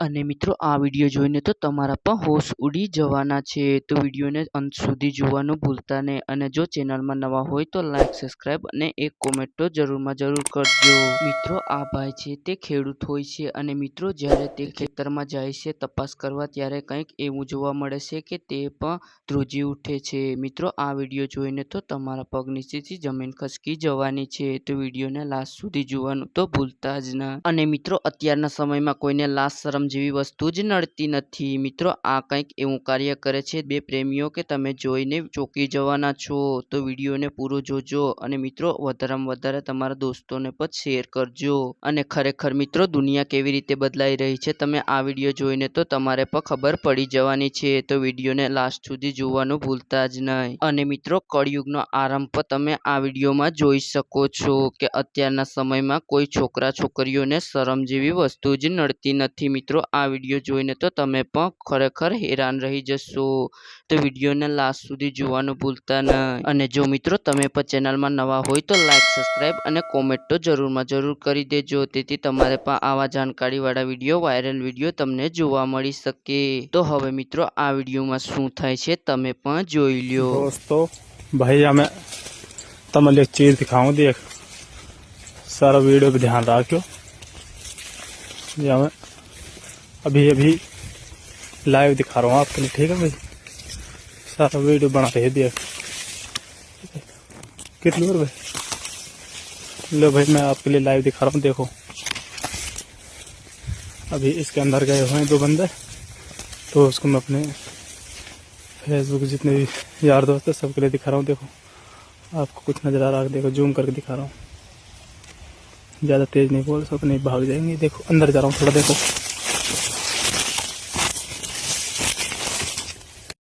અને મિત્રો, આ વીડિયો જોઈને તો તમારા પણ હોશ ઉડી જવાના છે. તો વિડીયોને અંત સુધી જોવાનું ભૂલતા નહીં. અને જો ચેનલમાં નવા હોય તો લાઈક સબસ્ક્રાઈબ અને એક કોમેન્ટ તો જરૂરમાં જરૂર કરજો. મિત્રો, આ ભાઈ છે તે ખેડૂત હોય છે. અને મિત્રો, જ્યારે તે ખેતરમાં જાય છે, તપાસ કરવા ત્યારે કંઈક એવું જોવા મળે છે કે તે પણ ધ્રુજી ઉઠે છે. મિત્રો, આ વીડિયો જોઈને તો તમારા પગ નીચેથી જમીન ખસકી જવાની છે. તો વિડીયોને લાસ્ટ સુધી જોવાનું તો ભૂલતા જ ના. અને મિત્રો, અત્યારના સમયમાં કોઈને લાશ, શરમ જેવી વસ્તુ જ નડતી નથી. મિત્રો, આ કંઈક એવું કાર્ય કરે છે બે પ્રેમીઓ કે તમે જોઈને ચોંકી જવાના છો. તો વિડીયોને પૂરો જોજો અને મિત્રો, વધારેમાં વધારે તમારા દોસ્તોને પણ શેર કરજો. અને ખરેખર મિત્રો, દુનિયા કેવી રીતે બદલાઈ રહી છે, તમે આ વીડિયો જોઈને તો તમારે પણ ખબર પડી જવાની છે, તો વિડીયોને લાસ્ટ સુધી જોવાનું ભૂલતા જ નહીં. અને મિત્રો, કળિયુગનો આરંભ પણ તમે આ વિડીયોમાં જોઈ શકો છો કે અત્યારના સમયમાં કોઈ છોકરા છોકરીઓને શરમ જેવી વસ્તુ જ નડતી નથી. મિત્રો, આ વીડિયો જોઈને તો તમે પણ ખરેખર હેરાન રહી જશો. તો વિડીયોને લાસ્ટ સુધી જોવાનું ભૂલતા નહીં. અને જો મિત્રો, તમે પણ ચેનલમાં નવા હોય તો લાઈક સબસ્ક્રાઈબ અને કોમેન્ટ તો જરૂરમાં જરૂર કરી દેજો. તેથી તમારે પણ આવા જાણકારીવાળા વીડિયો વાયરલ વીડિયો તમને જોવા મળી શકે તો હવે મિત્રો આ વિડીયોમાં શું થાય છે તમે પણ જોઈ લ્યો दोस्तों भाई हमें तमल एक चीज दिखाऊं देख सारा वीडियो पे ध्यान रखियो ये हमें अभी अभी लाइव दिखा रहा हूँ आपके लिए ठीक है भाई सारा वीडियो बना रहे देख कितनी बार भाई लो भाई मैं आपके लिए लाइव दिखा रहा हूँ देखो अभी इसके अंदर गए हुए हैं दो बंदे। तो उसको मैं अपने फेसबुक जितने भी यार दोस्त है, सबके लिए दिखा रहा हूँ। देखो, आपको कुछ नज़र आ रहा है, देखो, जूम करके दिखा रहा हूँ। ज़्यादा तेज नहीं बोल, सब नहीं भाग जाएँगे। देखो, अंदर जा रहा हूँ थोड़ा, देखो।